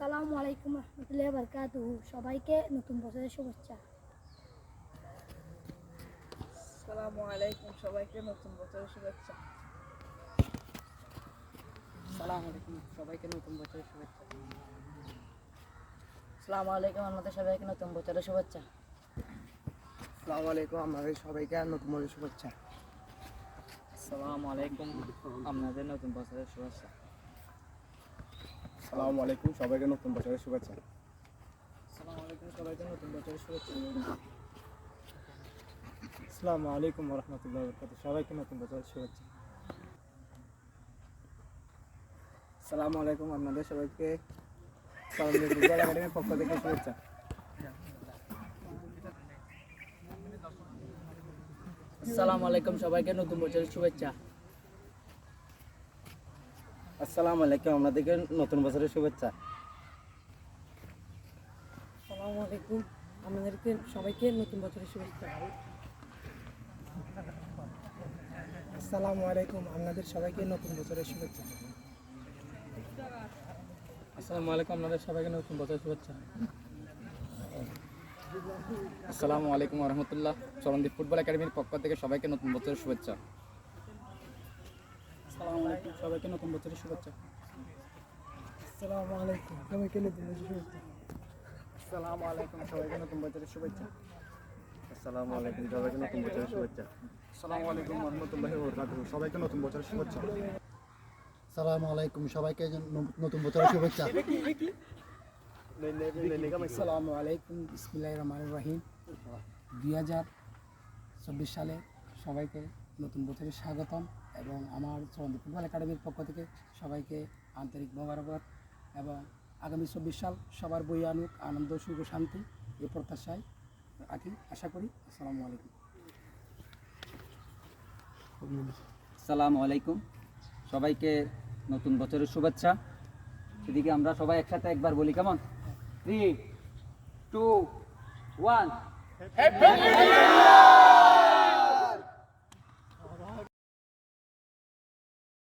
আসসালামু আলাইকুম রহমতুল্লাহ বরকাতু সবাইকে নতুন বছরের শুভেচ্ছা। আসসালামু আলাইকুম সবাইকে নতুন বছরের শুভেচ্ছা। সালাম আলাইকুম সবাইকে নতুন বছরের শুভেচ্ছা। আসসালামু আলাইকুম আমাদের সবাইকে নতুন বছরের শুভেচ্ছা। আসসালামু আলাইকুম আমাদের সবাইকে নতুন বছরের শুভেচ্ছা। আসসালামু আলাইকুম আপনাদের নতুন বছরের শুভেচ্ছা। আসসালামু আলাইকুম সবাইকে নতুন বছরের শুভেচ্ছা। আসসালামু আলাইকুম সবাইকে নতুন বছরের শুভেচ্ছা। আসসালামু আলাইকুম রহমতুল্লাহ বরকাত সবাইকে নতুন বছরের শুভেচ্ছা। আসসালামু আলাইকুম আপনাদের সবাইকে সরঞ্জিত বিদ্যালয় একাডেমির পক্ষ থেকে শুভেচ্ছা। আসসালামু আলাইকুম সবাইকে নতুন বছরের শুভেচ্ছা। আসসালামু আলাইকুম আপনাদেরকে নতুন বছরের শুভেচ্ছা। আসসালামু আলাইকুম আমাদেরকে সবাইকে নতুন বছরের শুভেচ্ছা। আসসালামু আলাইকুম আপনাদের সবাইকে নতুন বছরের শুভেচ্ছা। আসসালামু আলাইকুম আপনাদের সবাইকে নতুন বছরের শুভেচ্ছা। আসসালামু আলাইকুম রহমতুল্লাহ চরণদীপ ফুটবল একাডেমির পক্ষ থেকে সবাইকে নতুন বছরের শুভেচ্ছা। আসসালামু আলাইকুম সবাইকে নতুন বছরের শুভেচ্ছা। আসসালামু আলাইকুম সবাইকে নতুন বছরের শুভেচ্ছা। আসসালামু আলাইকুম সবাইকে নতুন বছরের শুভেচ্ছা। আসসালামু আলাইকুম সবাইকে নতুন বছরের শুভেচ্ছা। আসসালামু আলাইকুম রহমতুল্লাহি ওয়া বারাকাতুহু সবাইকে নতুন বছরের শুভেচ্ছা। সালামু আলাইকুম সবাইকে নতুন বছরের শুভেচ্ছা আসসালামু আলাইকুম বিসমিল্লাহ রহমান রহিম। দুই হাজার চব্বিশ সালে সবাইকে নতুন বছরের স্বাগতম এবং আমার চরণদীপ ফুটবল একাডেমির পক্ষ থেকে সবাইকে আন্তরিক মোবারকবাদ এবং আগামী চব্বিশ সাল সবার বই আনুক আনন্দ সুখ শান্তি এ প্রত্যাশায় রাখি আশা করি আসসালামু আলাইকুম। আসসালামু আলাইকুম। সবাইকে নতুন বছরের শুভেচ্ছা। সেদিকে আমরা সবাই একসাথে একবার বলি কেমন? Three two one